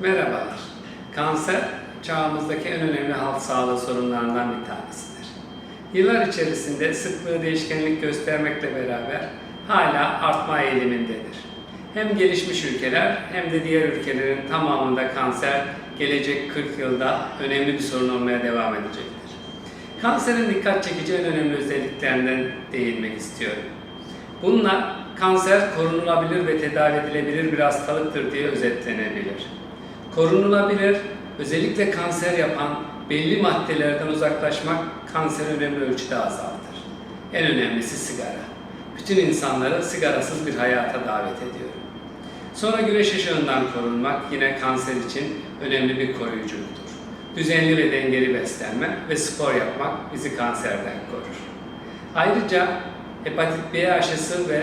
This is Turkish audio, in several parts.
Merhabalar. Kanser çağımızdaki en önemli halk sağlığı sorunlarından bir tanesidir. Yıllar içerisinde sıklığı değişkenlik göstermekle beraber hala artma eğilimindedir. Hem gelişmiş ülkeler hem de diğer ülkelerin tamamında kanser gelecek 40 yılda önemli bir sorun olmaya devam edecektir. Kanserin dikkat çekici en önemli özelliklerinden değinmek istiyorum. Bunlar kanser korunulabilir ve tedavi edilebilir bir hastalıktır diye özetlenebilir. Korunulabilir, özellikle kanser yapan belli maddelerden uzaklaşmak kanseri önemli ölçüde azaltır. En önemlisi sigara. Bütün insanları sigarasız bir hayata davet ediyorum. Sonra güneş ışığından korunmak yine kanser için önemli bir koruyuculuktur. Düzenli ve dengeli beslenme ve spor yapmak bizi kanserden korur. Ayrıca hepatit B aşısı ve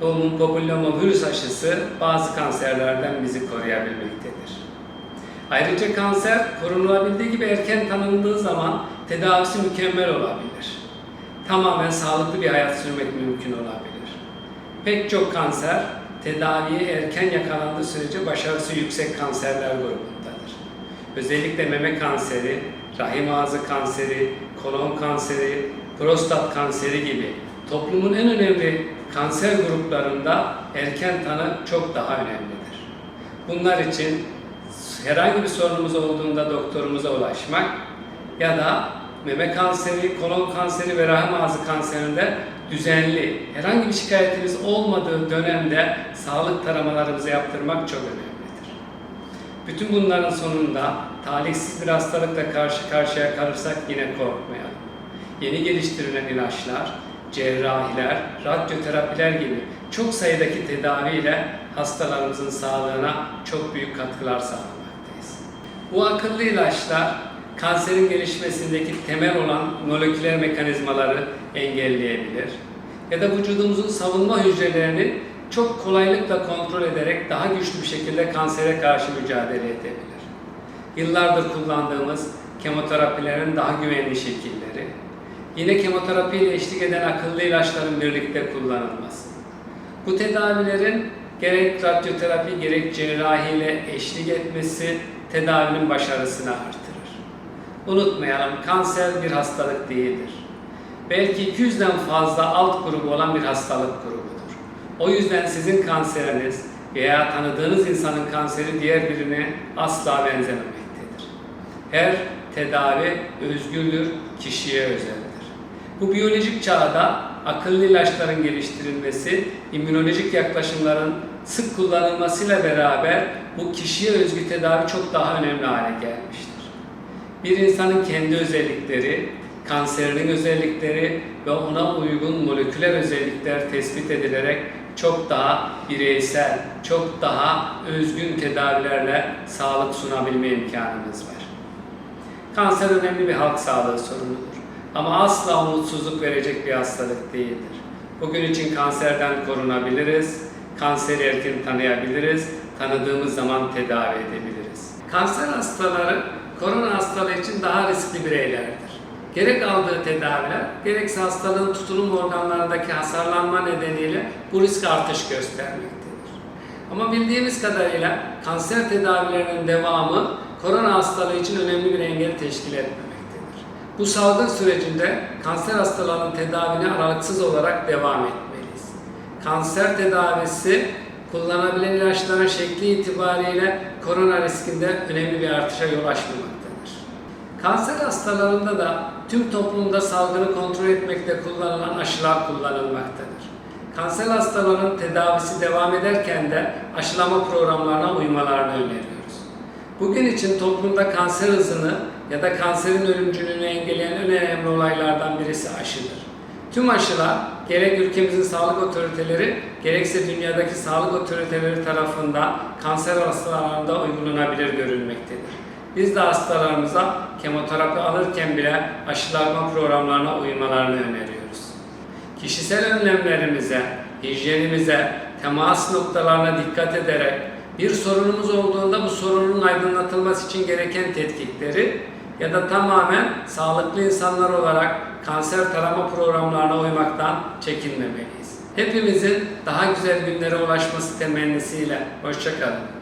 doğumun papilloma virüs aşısı bazı kanserlerden bizi koruyabilmektedir. Ayrıca kanser korunulabildiği gibi erken tanındığı zaman tedavisi mükemmel olabilir. Tamamen sağlıklı bir hayat sürmek mümkün olabilir. Pek çok kanser tedaviye erken yakalandığı sürece başarısı yüksek kanserler grubundadır. Özellikle meme kanseri, rahim ağzı kanseri, kolon kanseri, prostat kanseri gibi toplumun en önemli kanser gruplarında erken tanı çok daha önemlidir. Bunlar için herhangi bir sorunumuz olduğunda doktorumuza ulaşmak ya da meme kanseri, kolon kanseri ve rahim ağzı kanserinde düzenli, herhangi bir şikayetimiz olmadığı dönemde sağlık taramalarımızı yaptırmak çok önemlidir. Bütün bunların sonunda talihsiz bir hastalıkla karşı karşıya kalırsak yine korkmayalım. Yeni geliştirilen ilaçlar, cerrahiler, radyoterapiler gibi çok sayıdaki tedaviyle hastalarımızın sağlığına çok büyük katkılar sağlamaktayız. Bu akıllı ilaçlar kanserin gelişmesindeki temel olan moleküler mekanizmaları engelleyebilir ya da vücudumuzun savunma hücrelerini çok kolaylıkla kontrol ederek daha güçlü bir şekilde kansere karşı mücadele edebilir. Yıllardır kullandığımız kemoterapilerin daha güvenli şekilleri, yine kemoterapi ile eşlik eden akıllı ilaçların birlikte kullanılması. Bu tedavilerin gerek radyoterapi gerek cerrahi ile eşlik etmesi tedavinin başarısını artırır. Unutmayalım kanser bir hastalık değildir. Belki 200'den fazla alt grubu olan bir hastalık grubudur. O yüzden sizin kanseriniz veya tanıdığınız insanın kanseri diğer birine asla benzememektedir. Her tedavi özgürdür, kişiye özeldir. Bu biyolojik çağda akıllı ilaçların geliştirilmesi, immünolojik yaklaşımların sık kullanılmasıyla beraber bu kişiye özgü tedavi çok daha önemli hale gelmiştir. Bir insanın kendi özellikleri, kanserinin özellikleri ve ona uygun moleküler özellikler tespit edilerek çok daha bireysel, çok daha özgün tedavilerle sağlık sunabilme imkanımız var. Kanser önemli bir halk sağlığı sorunudur. Ama asla umutsuzluk verecek bir hastalık değildir. Bugün için kanserden korunabiliriz, kanseri erken tanıyabiliriz, tanıdığımız zaman tedavi edebiliriz. Kanser hastaları korona hastalığı için daha riskli bireylerdir. Gerek aldığı tedaviler, gerekse hastalığın tutulum organlarındaki hasarlanma nedeniyle bu risk artış göstermektedir. Ama bildiğimiz kadarıyla kanser tedavilerinin devamı korona hastalığı için önemli bir engel teşkil etmemektedir. Bu salgın sürecinde kanser hastalarının tedavine aralıksız olarak devam etmeliyiz. Kanser tedavisi kullanabilen ilaçların şekli itibariyle korona riskinde önemli bir artışa yol açmamaktadır. Kanser hastalarında da tüm toplumda salgını kontrol etmekte kullanılan aşılar kullanılmaktadır. Kanser hastalarının tedavisi devam ederken de aşılama programlarına uymalarını öneriyoruz. Bugün için toplumda kanser hızını ya da kanserin ölümcülüğünü engelleyen en önemli olaylardan birisi aşıdır. Tüm aşılar gerek ülkemizin sağlık otoriteleri gerekse dünyadaki sağlık otoriteleri tarafından kanser hastalarında uygulanabilir görülmektedir. Biz de hastalarımıza kemoterapi alırken bile aşılanma programlarına uymalarını öneriyoruz. Kişisel önlemlerimize, hijyenimize, temas noktalarına dikkat ederek bir sorunumuz olduğunda bu sorunun aydınlatılması için gereken tetkikleri ya da tamamen sağlıklı insanlar olarak kanser tarama programlarına uymaktan çekinmemeliyiz. Hepimizin daha güzel günlere ulaşması temennisiyle. Hoşçakalın.